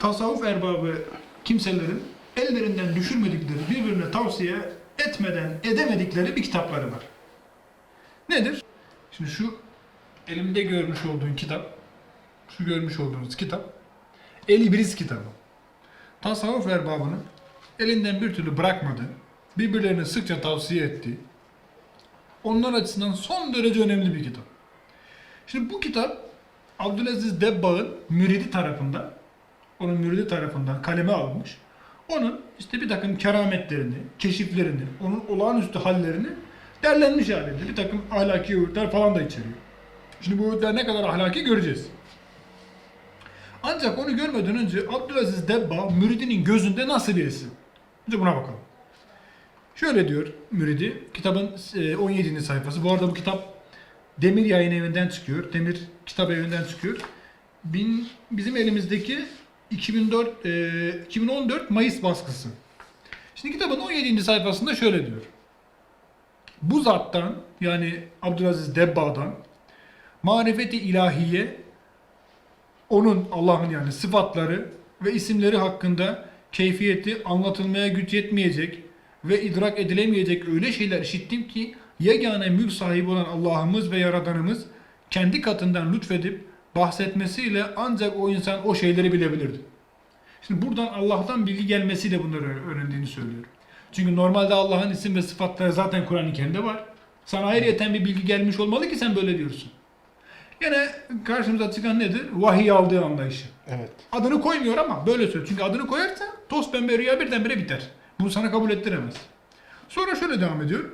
tasavvuf erbabı kimselerin ellerinden düşürmedikleri, birbirine tavsiye etmeden edemedikleri bir kitapları var. Nedir? Şimdi şu elimde görmüş olduğun kitap, şu görmüş olduğunuz kitap, El İbriz kitabı. Tasavvuf erbabının elinden bir türlü bırakmadığı, birbirlerine sıkça tavsiye ettiği, onlar açısından son derece önemli bir kitap. Şimdi bu kitap Abdülaziz Debbağ'ın müridi tarafından, onun müridi tarafından kaleme alınmış. Onun işte bir takım kerametlerini, keşiflerini, onun olağanüstü hallerini derlenmiş halinde bir takım ahlaki öğütler falan da içeriyor. Şimdi bu öğütler ne kadar ahlaki göreceğiz. Ancak onu görmeden önce Abdülaziz Debba müridinin gözünde nasıl birisi? Önce buna bakalım. Şöyle diyor müridi, kitabın e, 17. sayfası. Bu arada bu kitap Demir Yayın Evi'nden çıkıyor. Demir Kitap Evi'nden çıkıyor. Bin, bizim elimizdeki 2004 e, 2014 Mayıs baskısı. Şimdi kitabın 17. sayfasında şöyle diyor. Bu zattan yani Abdülaziz Debba'dan marifeti ilahiye onun Allah'ın yani sıfatları ve isimleri hakkında keyfiyeti anlatılmaya güç yetmeyecek ve idrak edilemeyecek öyle şeyler işittim ki yegane mülk sahibi olan Allah'ımız ve Yaradanımız kendi katından lütfedip bahsetmesiyle ancak o insan o şeyleri bilebilirdi. Şimdi buradan Allah'tan bilgi gelmesiyle bunları öğrendiğini söylüyor. Çünkü normalde Allah'ın isim ve sıfatları zaten Kur'an-ı Kerim'de var. Sana ayrıyeten bir bilgi gelmiş olmalı ki sen böyle diyorsun. Yine karşımıza çıkan nedir? Vahiy aldığı anlayışı. Evet. Adını koymuyor ama böyle söylüyor. Çünkü adını koyarsa toz pembe rüya birdenbire biter. Bunu sana kabul ettiremez. Sonra şöyle devam ediyor.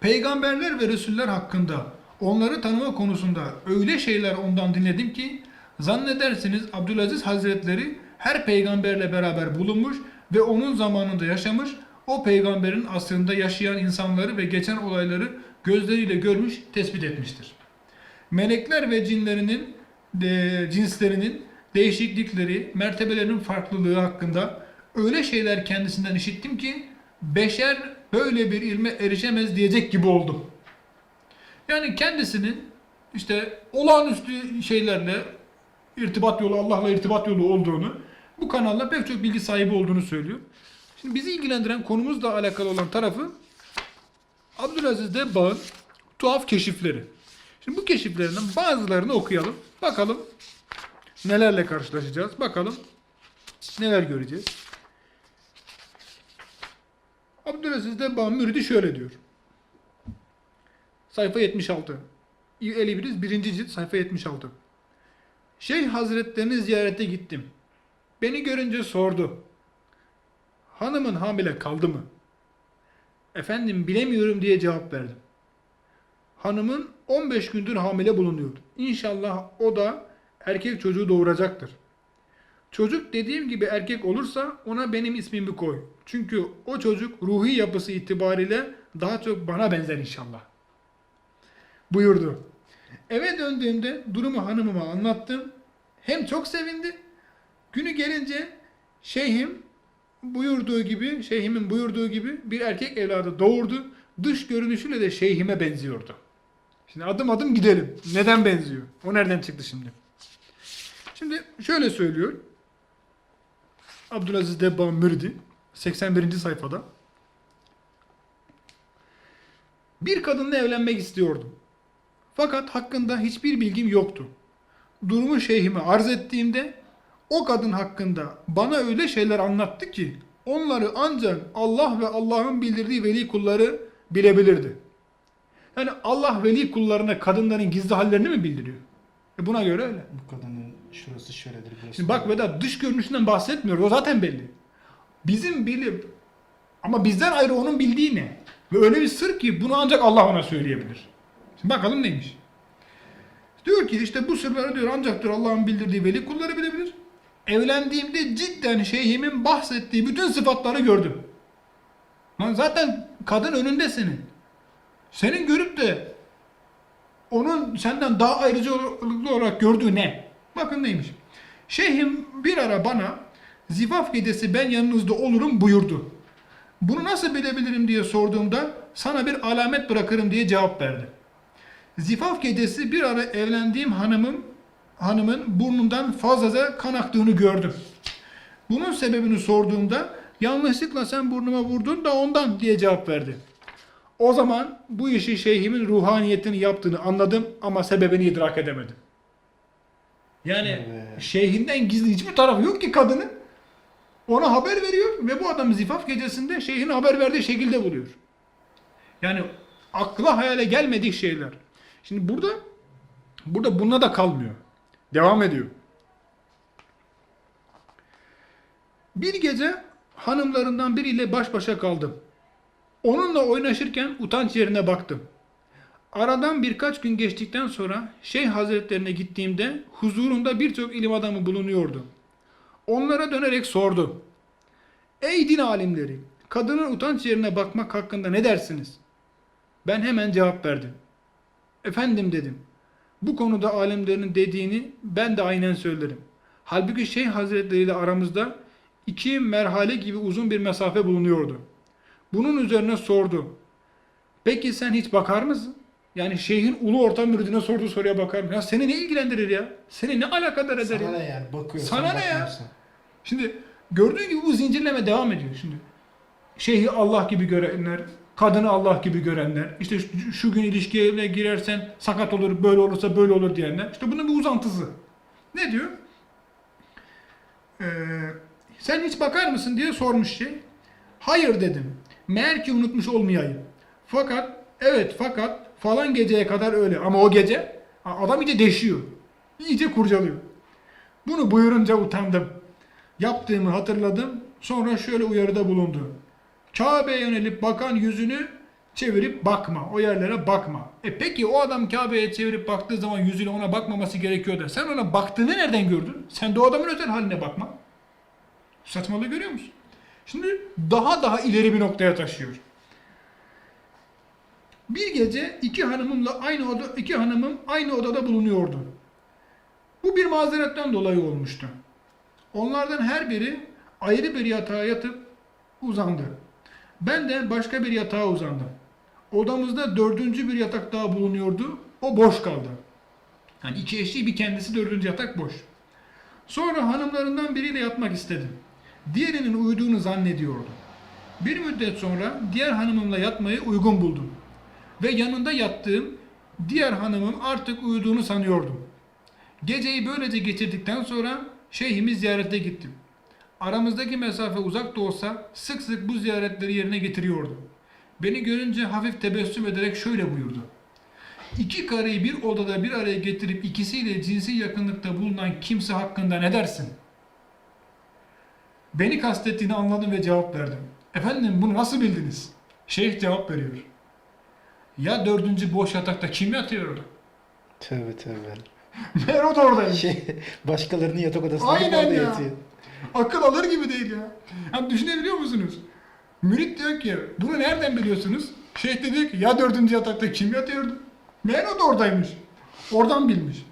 Peygamberler ve Resuller hakkında onları tanıma konusunda öyle şeyler ondan dinledim ki zannedersiniz Abdülaziz Hazretleri her peygamberle beraber bulunmuş ve onun zamanında yaşamış, o peygamberin asrında yaşayan insanları ve geçen olayları gözleriyle görmüş, tespit etmiştir. Melekler ve cinlerinin de, cinslerinin değişiklikleri, mertebelerinin farklılığı hakkında öyle şeyler kendisinden işittim ki beşer böyle bir ilme erişemez diyecek gibi oldum. Yani kendisinin işte olağanüstü şeylerle irtibat yolu, Allah'la irtibat yolu olduğunu, bu kanalla pek çok bilgi sahibi olduğunu söylüyor. Şimdi bizi ilgilendiren konumuzla alakalı olan tarafı Abdülaziz Debbağ'ın tuhaf keşifleri. Şimdi bu keşiflerinden bazılarını okuyalım. Bakalım nelerle karşılaşacağız. Bakalım neler göreceğiz. Abdülaziz Debbağ'ın müridi şöyle diyor. Sayfa 76. El İbriz 1. cilt sayfa 76. Şeyh Hazretlerini ziyarete gittim. Beni görünce sordu. Hanımın hamile kaldı mı? Efendim bilemiyorum diye cevap verdim. Hanımın 15 gündür hamile bulunuyor. İnşallah o da erkek çocuğu doğuracaktır. Çocuk dediğim gibi erkek olursa ona benim ismimi koy. Çünkü o çocuk ruhi yapısı itibariyle daha çok bana benzer inşallah. Buyurdu. Eve döndüğümde durumu hanımıma anlattım. Hem çok sevindi. Günü gelince şeyhim buyurduğu gibi, şeyhimin buyurduğu gibi bir erkek evladı doğurdu. Dış görünüşüyle de şeyhime benziyordu. Şimdi adım adım gidelim. Neden benziyor? O nereden çıktı şimdi? Şimdi şöyle söylüyor. Abdülaziz Debba Müridi 81. sayfada. Bir kadınla evlenmek istiyordum. Fakat hakkında hiçbir bilgim yoktu. Durumu şeyhime arz ettiğimde o kadın hakkında bana öyle şeyler anlattı ki onları ancak Allah ve Allah'ın bildirdiği veli kulları bilebilirdi. Yani Allah veli kullarına kadınların gizli hallerini mi bildiriyor? E buna göre öyle. Bu kadının şurası şöyledir. Burası Şimdi bak Vedat dış görünüşünden bahsetmiyor. O zaten belli. Bizim bilip ama bizden ayrı onun bildiği ne? Ve öyle bir sır ki bunu ancak Allah ona söyleyebilir. Şimdi bakalım neymiş? Diyor ki işte bu sırları diyor ancak diyor Allah'ın bildirdiği veli kulları bilebilir. Evlendiğimde cidden şeyhimin bahsettiği bütün sıfatları gördüm. Lan zaten kadın önünde senin. Senin görüp de onun senden daha ayrıcalıklı olarak gördüğü ne? Bakın neymiş. Şeyhim bir ara bana zifaf gecesi ben yanınızda olurum buyurdu. Bunu nasıl bilebilirim diye sorduğumda sana bir alamet bırakırım diye cevap verdi. Zifaf gecesi bir ara evlendiğim hanımım hanımın burnundan fazlaca kan aktığını gördüm. Bunun sebebini sorduğumda yanlışlıkla sen burnuma vurdun da ondan diye cevap verdi. O zaman bu işi şeyhimin ruhaniyetini yaptığını anladım ama sebebini idrak edemedim. Yani Evet. şeyhinden gizli hiçbir tarafı yok ki kadının. Ona haber veriyor ve bu adam zifaf gecesinde şeyhin haber verdiği şekilde buluyor. Yani akla hayale gelmedik şeyler. Şimdi burada burada bununla da kalmıyor. Devam ediyor. Bir gece hanımlarından biriyle baş başa kaldım. Onunla oynaşırken utanç yerine baktım. Aradan birkaç gün geçtikten sonra Şeyh Hazretlerine gittiğimde huzurunda birçok ilim adamı bulunuyordu. Onlara dönerek sordu. Ey din alimleri, kadının utanç yerine bakmak hakkında ne dersiniz? Ben hemen cevap verdim. Efendim dedim. Bu konuda alimlerin dediğini ben de aynen söylerim. Halbuki Şeyh Hazretleri ile aramızda iki merhale gibi uzun bir mesafe bulunuyordu. Bunun üzerine sordu. Peki sen hiç bakar mısın? Yani şeyhin ulu orta müridine sorduğu soruya bakar mısın? Ya seni ne ilgilendirir ya? Seni ne alakadar eder Sana ya? ne yani bakıyorsun. Sana ne ya? bakmıyorsun. Şimdi gördüğün gibi bu zincirleme devam ediyor şimdi. Şeyhi Allah gibi görenler, kadını Allah gibi görenler, işte şu, gün ilişkiye girersen sakat olur, böyle olursa böyle olur diyenler. İşte bunun bir uzantısı. Ne diyor? Ee, sen hiç bakar mısın diye sormuş şey. Hayır dedim. Meğer ki unutmuş olmayayım. Fakat evet fakat falan geceye kadar öyle. Ama o gece adam iyice deşiyor. İyice kurcalıyor. Bunu buyurunca utandım. Yaptığımı hatırladım. Sonra şöyle uyarıda bulundu. Kabe'ye yönelip bakan yüzünü çevirip bakma. O yerlere bakma. E peki o adam Kabe'ye çevirip baktığı zaman yüzüne ona bakmaması gerekiyor da sen ona baktığını nereden gördün? Sen de o adamın özel haline bakma. Saçmalığı görüyor musun? Şimdi daha daha ileri bir noktaya taşıyor. Bir gece iki hanımımla aynı oda iki hanımım aynı odada bulunuyordu. Bu bir mazeretten dolayı olmuştu. Onlardan her biri ayrı bir yatağa yatıp uzandı. Ben de başka bir yatağa uzandım. Odamızda dördüncü bir yatak daha bulunuyordu. O boş kaldı. Yani iki eşi bir kendisi dördüncü yatak boş. Sonra hanımlarından biriyle yatmak istedim. Diğerinin uyuduğunu zannediyordu. Bir müddet sonra diğer hanımımla yatmayı uygun buldum. Ve yanında yattığım diğer hanımım artık uyuduğunu sanıyordum. Geceyi böylece geçirdikten sonra şeyhimi ziyarete gittim. Aramızdaki mesafe uzak da olsa sık sık bu ziyaretleri yerine getiriyordu. Beni görünce hafif tebessüm ederek şöyle buyurdu. İki karıyı bir odada bir araya getirip ikisiyle cinsi yakınlıkta bulunan kimse hakkında ne dersin? Beni kastettiğini anladım ve cevap verdim. Efendim bunu nasıl bildiniz? Şeyh cevap veriyor. Ya dördüncü boş yatakta kim yatıyor orada? Tövbe tövbe. Da oradaymış. Şey, başkalarının yatak odasında Aynen ya. yatıyor. Akıl alır gibi değil ya. Yani düşünebiliyor musunuz? Mürit diyor ki bunu nereden biliyorsunuz? Şeyh de diyor ki ya dördüncü yatakta kim yatıyordu? Meğer o da oradaymış. Oradan bilmiş.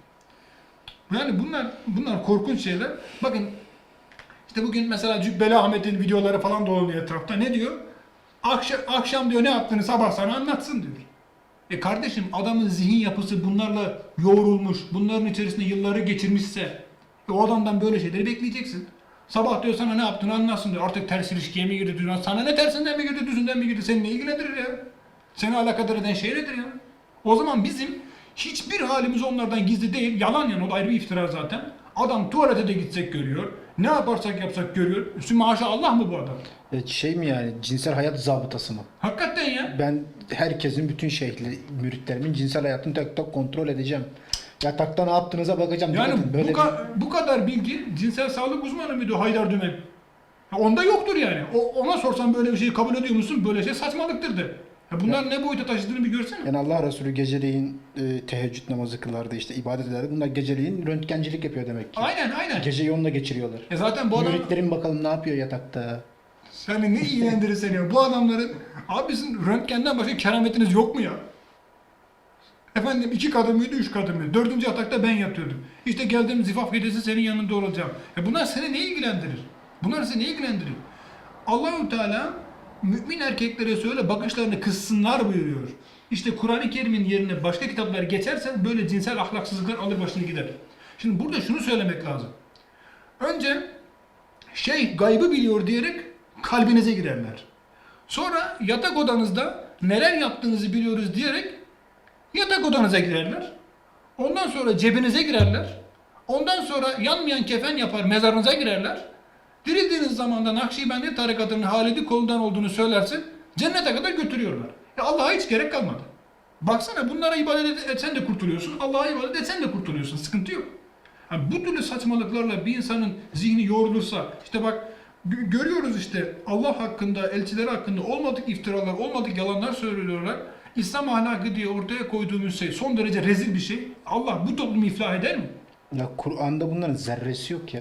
Yani bunlar bunlar korkunç şeyler. Bakın işte bugün mesela Cübbeli Ahmet'in videoları falan dolanıyor etrafta. Ne diyor? Akşam, akşam diyor ne yaptığını sabah sana anlatsın diyor. E kardeşim adamın zihin yapısı bunlarla yoğrulmuş, bunların içerisinde yılları geçirmişse e o adamdan böyle şeyleri bekleyeceksin. Sabah diyor sana ne yaptığını anlatsın diyor. Artık ters ilişkiye mi girdi düzen? Sana ne tersinden mi girdi, düzünden mi girdi? Seni ne ilgilendirir ya? Seni alakadar eden şey nedir ya? O zaman bizim hiçbir halimiz onlardan gizli değil. Yalan yani o da ayrı bir iftira zaten. Adam tuvalete de gitsek görüyor. Ne yaparsak yapsak görüyor. Üstü maşallah mı bu adam? E, Şey mi yani cinsel hayat zabıtası mı? Hakikaten ya. Ben herkesin bütün şeyhleri, müritlerimin cinsel hayatını tek tek kontrol edeceğim. Yatakta ne yaptığınıza bakacağım. Yani Bakın, bu, böyle ka- bu kadar bilgi cinsel sağlık uzmanı mıydı o Haydar Dümen? Ya onda yoktur yani. O, ona sorsan böyle bir şeyi kabul ediyor musun? Böyle şey saçmalıktır de. Ya bunlar ne boyuta taşıdığını bir görsene. Yani Allah Resulü geceleyin e, teheccüd namazı kılardı işte ibadet ederdi. Bunlar geceleyin röntgencilik yapıyor demek ki. Aynen aynen. Geceyi onunla geçiriyorlar. E zaten bu adam Müritlerin bakalım ne yapıyor yatakta. seni ne ilgilendirir seni ya? Bu adamların abi sizin röntgenden başka kerametiniz yok mu ya? Efendim iki kadın mıydı, üç kadın mıydı? Dördüncü yatakta ben yatıyordum. İşte geldim zifaf gecesi senin yanında olacağım. E bunlar seni ne ilgilendirir? Bunlar seni ne ilgilendirir? Allahu Teala mümin erkeklere söyle bakışlarını kıssınlar buyuruyor. İşte Kur'an-ı Kerim'in yerine başka kitaplar geçerse böyle cinsel ahlaksızlıklar alır başını gider. Şimdi burada şunu söylemek lazım. Önce şeyh gaybı biliyor diyerek kalbinize girerler. Sonra yatak odanızda neler yaptığınızı biliyoruz diyerek yatak odanıza girerler. Ondan sonra cebinize girerler. Ondan sonra yanmayan kefen yapar mezarınıza girerler. Dirildiğiniz zaman da Nakşibendi tarikatının Halidi kolundan olduğunu söylersin. Cennete kadar götürüyorlar. Ya Allah'a hiç gerek kalmadı. Baksana bunlara ibadet etsen de kurtuluyorsun. Allah'a ibadet etsen de kurtuluyorsun. Sıkıntı yok. Ha, bu türlü saçmalıklarla bir insanın zihni yoğrulursa işte bak gö- görüyoruz işte Allah hakkında, elçileri hakkında olmadık iftiralar, olmadık yalanlar söylüyorlar. İslam ahlakı diye ortaya koyduğumuz şey son derece rezil bir şey. Allah bu toplumu iflah eder mi? Ya Kur'an'da bunların zerresi yok ya.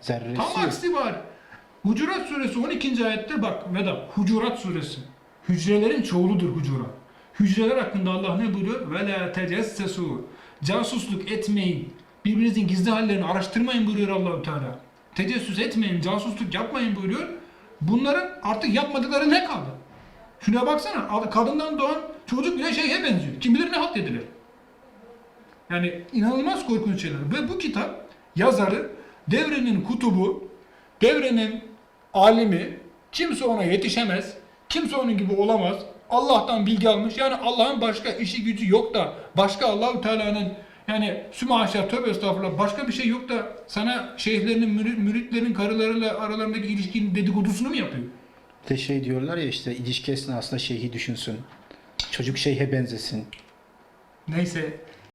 Zerresi Tam yok. aksi var. Hucurat suresi 12. ayette bak Veda Hucurat suresi. Hücrelerin çoğuludur hucurat. Hücreler hakkında Allah ne buyuruyor? Ve la tecessesu. Casusluk etmeyin. Birbirinizin gizli hallerini araştırmayın buyuruyor Allahu Teala. Tecessüs etmeyin, casusluk yapmayın buyuruyor. Bunların artık yapmadıkları ne kaldı? Şuna baksana, kadından doğan çocuk bile şeye benziyor. Kim bilir ne halt edilir. Yani inanılmaz korkunç şeyler. Ve bu kitap yazarı devrenin kutubu, devrenin alimi, kimse ona yetişemez, kimse onun gibi olamaz. Allah'tan bilgi almış. Yani Allah'ın başka işi gücü yok da başka Allahu Teala'nın yani sümaşa tövbe estağfurullah başka bir şey yok da sana şeyhlerinin mürit, müritlerin karılarıyla aralarındaki ilişkinin dedikodusunu mu yapıyor? Bir de şey diyorlar ya işte ilişki esnasında şeyhi düşünsün. Çocuk şeyhe benzesin. Neyse